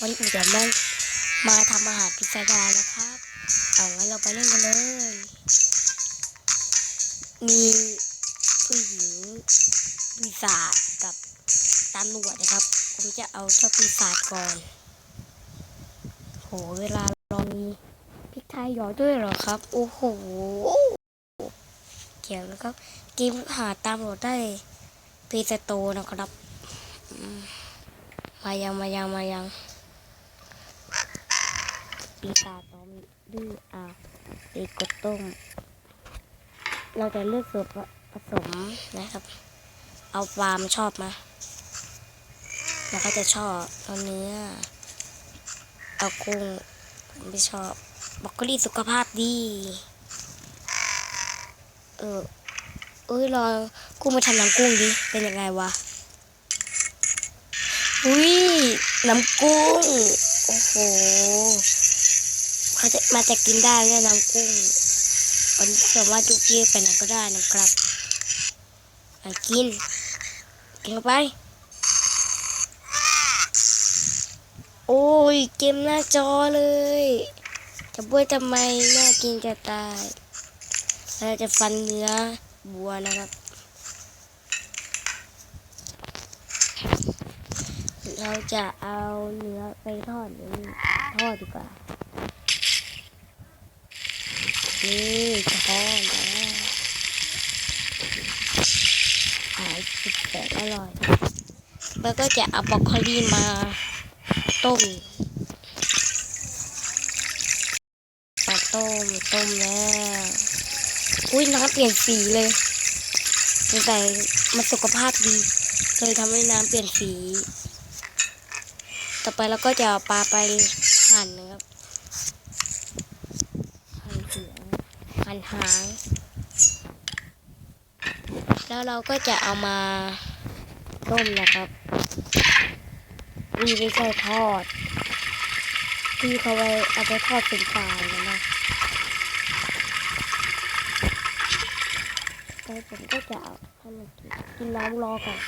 วันนี้ผมจะมามาทำอาหารพิซซ่าดานะครับ เอางั้นเราไปเล่นกันเลย มีผู้หญิงปีศาจกับตำรวจนะครับ ผมจะเอาเจ้าปีศาจก่อน โห เวลาเรามีพริกไทยหยอดด้วยเหรอครับ โอ้โหเขียนนะครับ เกมหาตามโหลดได้เพย์สโตนะครับ มายังมายังมายัง ปีศาจน้อมดื้ออะตีกดต้ม เราจะเลือกส่วนผสมนะครับ เอาปลามนชอบมาเราก็จะชอบเอาเนื้อ เอากุ้งผมไม่ชอบบรอกโคลีสุขภาพดี เออเอ้ยรอกุ้งมาทำน้ำกุ้งดิ เป็นยังไงวะ อุ้ยน้ำกุ้ง โอ้โห เขาจะมาจะกินได้เนี่ยน้ำกุ้งวันสามารถจุกเจี๊ยไปไหนก็ได้นะครับมากินกินเข้าไป โอ้ยเกมหน้าจอเลย จะบ้วยทำไมน่ากินจะตายเราจะฟันเนื้อบัวนะครับเราจะเอาเนื้อไปทอดหรือทอดดีกว่า นี่อแล้วหายสุดแสนอร่อย แล้วก็จะเอาบรอกโคลีมาต้มมาต้มต้มแล้ว อุ้ยน้ำเปลี่ยนสีเลยสงสัยมันสุขภาพดีเลยทำให้น้ำเปลี่ยนสี ต่อไปเราก็จะเอาปลาไปหั่นนะครับ หั่นหัว หั่นหาง แล้วเราก็จะเอามาต้มนะครับนี่ไม่ใช่ทอด ที่เขาไว้เอาไปทอดเป็นปลายนะนะแล้วผมก็จะเอาให้มันกินกินน้ำรอก่อน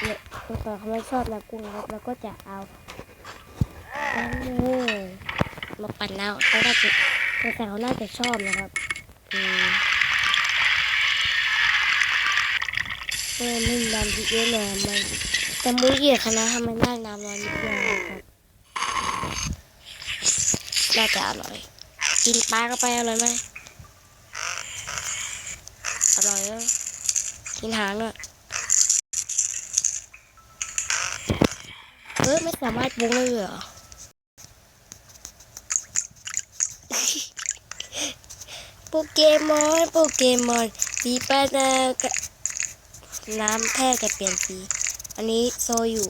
เนี่ยตอนเขาไม่ชอบน้ำกุ้งครับแล้วก็จะเอา น้ำมูมาปั่นน้ำเขาน่าจะแต่เขาน่าจะชอบนะครับอืมเออไม่น้ำเยอะเลยมันแต่มื้อเย็นคณะทำไมน่าน้ำร้อนนิดเดียวนะครับน่าจะอร่อยกินปลาเข้าไปอร่อยไหมอร่อยเนอะกินหางอะเออไม่สามารถปรุงได้เลยเหรอ โปเกมอนโปเกมอนปีปานากะน้ำแค่จะเปลี่ยนสี อันนี้โซอยู่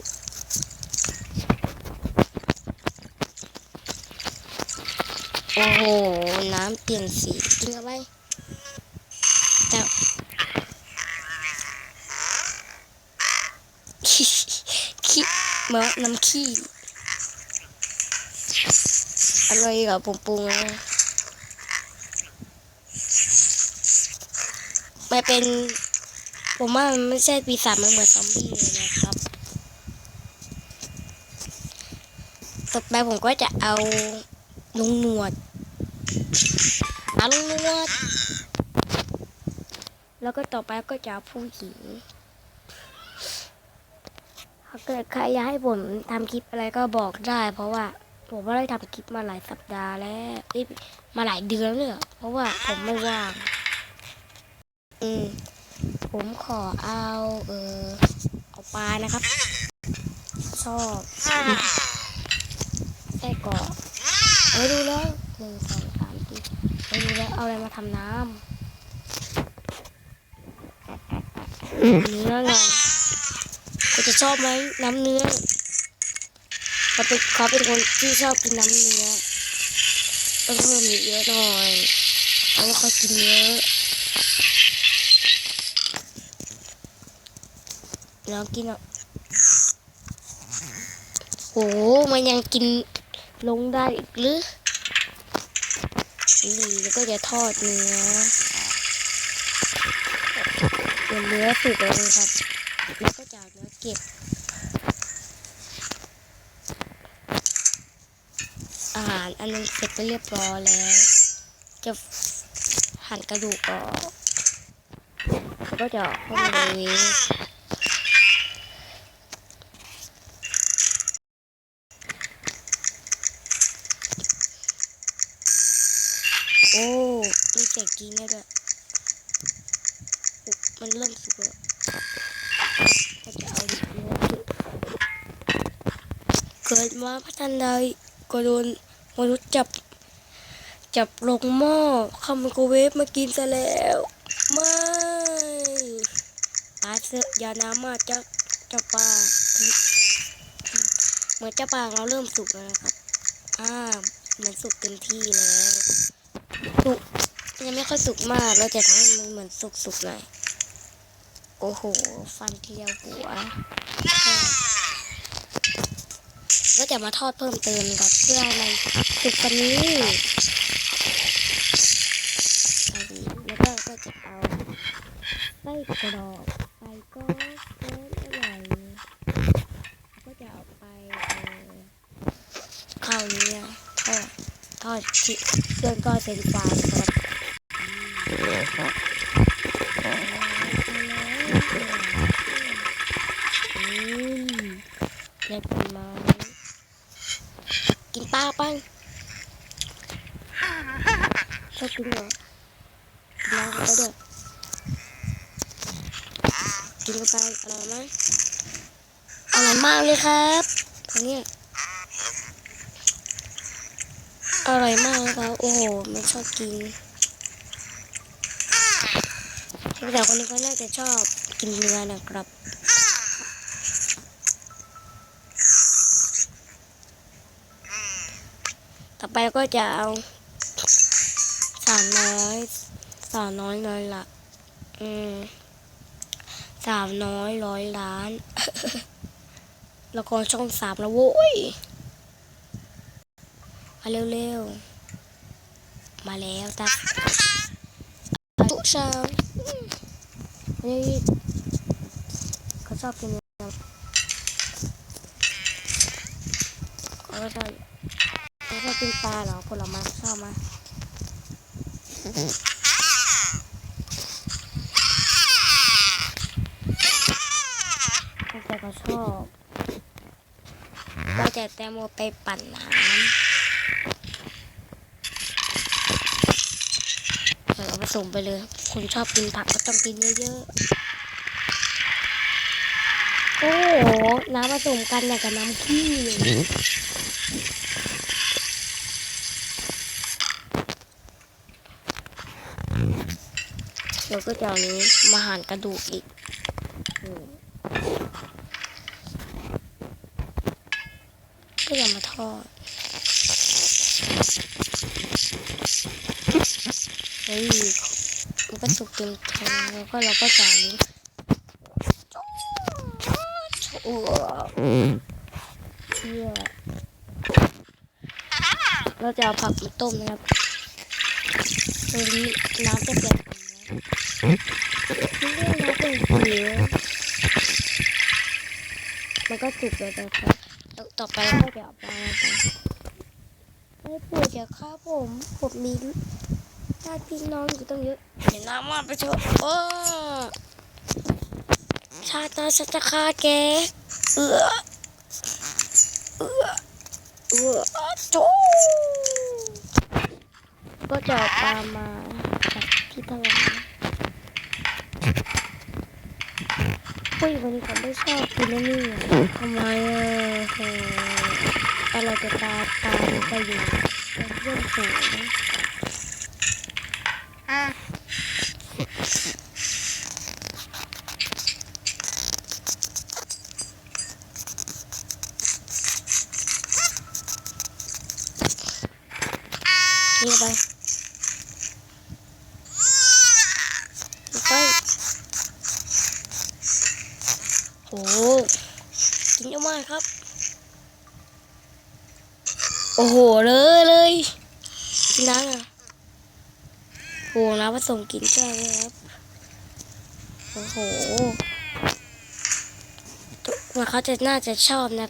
โอ้โห น้ำเปลี่ยนสีกินเข้าไปแต่ขี้ขี้เมือนน้ำขี้อะไรกับปุงปุงๆนะ ไม่เป็น ผมว่ามันไม่ใช่ปีศาจมันเหมือนซอมบี้เลยนะครับต่อไปผมก็จะเอาลุงหนวดเอาลุงหนวด แล้วก็ต่อไปก็จะเอาผู้หญิงถ้าเกิดใครอยากให้ผมทำคลิปอะไรก็บอกได้ เพราะว่าผมไม่ได้ทำคลิปมาหลายสัปดาห์แล้วมาหลายเดือนแล้วเนี่ยเพราะว่าผมไม่ว่าง อืม ผมขอเอาเออเอาปลานะครับ ชอบไส้กรอกเอ้ยดูแล้วหนึ่งสองสามสี่เอ้ยดูแล้วเอาอะไรมาทำน้ำเนื้อไงคุณจะชอบไหมน้ำเนื้อเขาเป็นเขาเป็นคนที่ชอบกินน้ำเนื้อต้องเพิ่มเยอะหน่อยเพราะว่าเขากินเยอะ แล้วกินอะโหมันยังกินลงได้อีกหรือนี่แล้วก็จะทอดเนื้อเดี๋ยวเนื้อสุกแล้วครับ แล้วก็จะเนื้อเก็บ อาหารอันนึงเสร็จไปเรียบร้อยแล้ว จะหั่นกระดูกออก ก็จะเข้ามาใน โอ้มีเสียงกินได้ด้วยอุ๊ยมันเริ่มสุกแล้วก็จะเอาเนื้อเก็บเกิดมาพัฒนาก็โดนมนุษย์จับ จับลงหม้อเข้าไมโครเวฟมากินซะแล้วไม่ตายเสอะอย่าน้ำมาจ้าเจ้าป่าเหมือนเจ้าป่าเราเริ่มสุกแล้วนะครับ อ่ามันสุกเต็มที่แล้ว สุกยังไม่ค่อยสุกมาก เราจะทำให้มันเหมือนสุกๆหน่อย โอ้โห ฟันทีเดียวหัวก็จะมาทอดเพิ่มเติมกับเพื่อให้มันสุกกว่านี้แล้วก็ก็จะเอาไส้กรอกไปก็เพิ่มอร่อยแล้วก็จะเอาไปเอ่อข้าวเนี้ยทอด ทอดชิเครื่องทอดเป็นฟายครับอืมเรียบร้กินปลาไปชอบกินเหรอกินน้ำเข้าไปด้วยกินไปอร่อยไหมอร่อยมากเลยครับอันนี้ย อร่อยมากเลยครับ โอ้โห มันชอบกินแต่คนนี้ก็น่าจะชอบกินเนื้อนะครับต่อไปก็จะเอาสาวน้อยสาวน้อยร้อยละอืมสาวน้อยร้อยล้าน แล้วก็ช่องสามแล้วโว้ย มาเร็วๆ มาแล้วตัดทุกเช้านี่เขาชอบกินเนื้อเขาก็ชอบไม่ชอบกินปลาเหรอผลไม้ชอบไหมแต่ก็ชอบก็จะแตงโมไปปั่นน้ำเดี๋ยวเราผ สมไปเลยคุณชอบกินผักก็ต้องกินเยอะๆ โอ้โห น้ำผสมกันอย่างกับน้ำขี้เลยเราก็จะเอานี้มาหั่นกระดูกอีกอืมก็จะมาทอด ฮ้ยมันก็สุกเต็มทงแล้วก็เราก็จะเอานี้โอ้เชี่ยเราจะเอาผักมาต้มนะครับตรงนี้น้ำจะเปลี่ยนสีนะนี่เรื่องน้ำเป็นสีมันก็สุกแล้วนะครับแล้วต่อไปเราก็จะเอาปลาไปไม่ปวดอย่าฆ่าผมผมมี ญาติพี่น้องอยู่ตั้งเยอะเดี๋ยวน้ำมาไปเถอะโอ้ชาตาฉันจะฆ่าแกเอือเอือเอือโจก็จะเอาปลามาจากที่ตลาดผู้หญิงคนนี้เขาไม่ชอบกินไอ้นี่อะทำไมอะโหอะไรจะตาตาไปอยู่เป็นเรื่องสูง นี่ไปไปโอ้กินเยอะมากครับ โอ้โห เลยเลยกินน้ำอะ โหนะาส่งกินแก้วเลยครับ โอ้โห มันเขาจะน่าจะชอบนะ